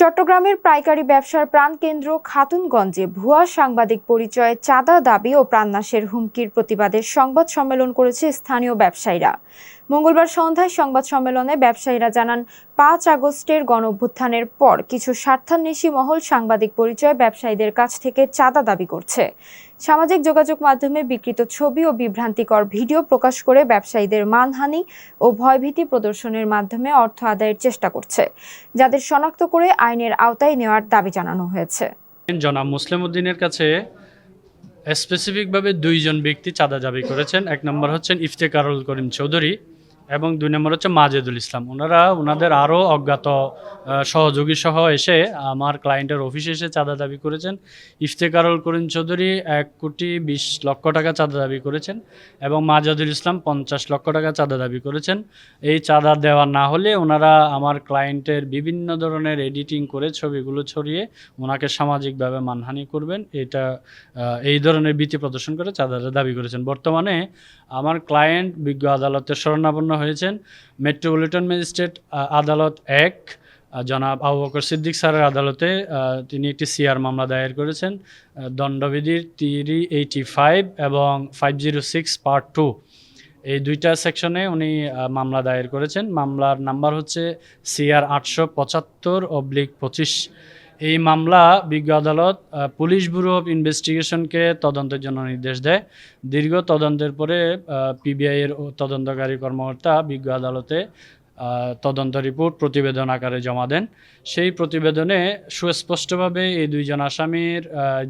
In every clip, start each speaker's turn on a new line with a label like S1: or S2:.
S1: চট্টগ্রামের পাইকারি ব্যবসার প্রাণকেন্দ্র খাতুনগঞ্জে ভুয়া সাংবাদিক পরিচয়ে চাঁদা দাবি ও প্রাণনাশের হুমকির প্রতিবাদে সংবাদ সম্মেলন করেছে স্থানীয় ব্যবসায়ীরা। মঙ্গলবার সন্ধ্যায় সংবাদ সম্মেলনে ব্যবসায়ীরা জানান, পাঁচ আগস্টের গণঅভ্যুত্থানের পর কিছু স্বার্থান্বেষী মহল সাংবাদিক পরিচয় ব্যবসায়ীদের কাছ থেকে চাঁদা দাবি করছে। সামাজিক যোগাযোগ মাধ্যমে বিকৃত ছবি ও বিভ্রান্তিকর ভিডিও প্রকাশ করে ব্যবসায়ীদের মানহানি ও ভয়ভীতি প্রদর্শনের মাধ্যমে অর্থ আদায়ের চেষ্টা করছে, যাদের শনাক্ত করে আইনের আওতায় নেওয়ার দাবি জানানো হয়েছে।
S2: জনাব মুসলিম উদ্দিনের কাছে স্পেসিফিকভাবে দুইজন ব্যক্তি চাঁদা দাবি করেছেন। এক নম্বর হচ্ছেন ইফতেকারুল করিম চৌধুরী। এবং দুই নম্বর হচ্ছে মাজেদুল ইসলাম। ওনারা ওনাদের আরও অজ্ঞাত সহযোগী সহ এসে আমার ক্লায়েন্টের অফিসে এসে চাঁদা দাবি করেছেন। ইফতেকারুল করিম চৌধুরী এক কোটি বিশ লক্ষ টাকা চাঁদা দাবি করেছেন এবং মাজাদুল ইসলাম পঞ্চাশ লক্ষ টাকা চাঁদা দাবি করেছেন। এই চাঁদা দেওয়া না হলে ওনারা আমার ক্লায়েন্টের বিভিন্ন ধরনের এডিটিং করে ছবিগুলো ছড়িয়ে ওনাকে সামাজিকভাবে মানহানি করবেন। এটা এই ধরনের ভীতি প্রদর্শন করে চাঁদাটা দাবি করেছেন। বর্তমানে আমার ক্লায়েন্ট বিজ্ঞ আদালতের শরণাপন্ন হয়েছেন মেট্রোপলিটন ম্যাজিস্ট্রেট আদালত এক জনাব আবু বকর সিদ্দিক স্যারের আদালতে তিনি একটি সিআর মামলা দায়ের করেছেন দণ্ডবিধির থ্রি এইটি ফাইভ এবং five zero six part two. এই দুইটা সেকশনে উনি মামলা দায়ের করেছেন। মামলার নাম্বার হচ্ছে সিআর আটশো পঁচাত্তর অবলিক পঁচিশ। এই মামলা বিজ্ঞ আদালত পুলিশ ব্যুরো অফ ইনভেস্টিগেশনকে তদন্তের জন্য নির্দেশ দেয়। দীর্ঘ তদন্তের পরে পিবিআইয়ের তদন্তকারী কর্মকর্তা বিজ্ঞ আদালতে তদন্ত রিপোর্ট প্রতিবেদন আকারে জমা দেন। সেই প্রতিবেদনে সুস্পষ্টভাবে এই দুইজন আসামির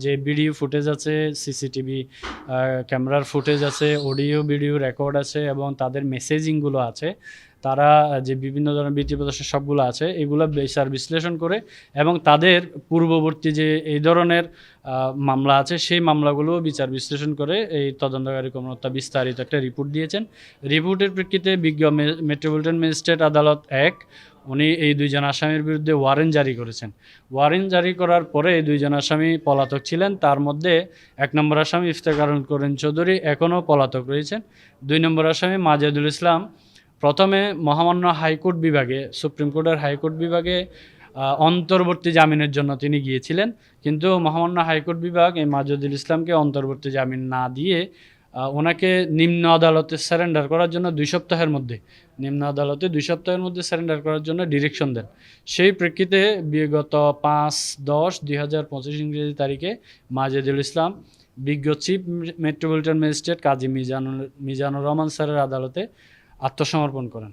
S2: যে ভিডিও ফুটেজ আছে, সিসিটিভি ক্যামেরার ফুটেজ আছে, অডিও, ভিডিও রেকর্ড আছে এবং তাদের মেসেজিংগুলো আছে তারা যে বিভিন্ন ধরনের বৃত্তি প্রদর্শন সবগুলো আছে, এগুলো বিচার বিশ্লেষণ করে এবং তাদের পূর্ববর্তী যে এই ধরনের মামলা আছে, সেই মামলাগুলো বিচার বিশ্লেষণ করে এই তদন্তকারী কর্মকর্তা বিস্তারিত একটা রিপোর্ট দিয়েছেন। রিপোর্টের প্রেক্ষিতে বিজ্ঞ মেট্রোপলিটন ম্যাজিস্ট্রেট আদালত এক, উনি এই দুইজন আসামির বিরুদ্ধে ওয়ারেন্ট জারি করেছেন। ওয়ারেন্ট জারি করার পরে এই দুইজন আসামি পলাতক ছিলেন, তার মধ্যে এক নম্বর আসামি ইফতেকারুল করিম চৌধুরী এখনও পলাতক রয়েছেন। দুই নম্বর আসামি মাজেদুল ইসলাম প্রথমে মহামান্য হাইকোর্ট বিভাগে, সুপ্রিম কোর্টের হাইকোর্ট বিভাগে অন্তর্বর্তী জামিনের জন্য তিনি গিয়েছিলেন। কিন্তু মহামান্য হাইকোর্ট বিভাগ এই মাজেদুল ইসলামকে অন্তর্বর্তী জামিন না দিয়ে ওনাকে নিম্ন আদালতে স্যারেন্ডার করার জন্য দুই সপ্তাহের মধ্যে, নিম্ন আদালতে দুই সপ্তাহের মধ্যে স্যারেন্ডার করার জন্য ডিরেকশন দেন। সেই প্রেক্ষিতে বিগত পাঁচ দশ দুই হাজার পঁচিশ ইংরেজি তারিখে মাজেদুল ইসলাম বিজ্ঞ chief metropolitan magistrate Kazi Mizanur Mizanur Rahman স্যারের আদালতে আত্মসমর্পণ করেন।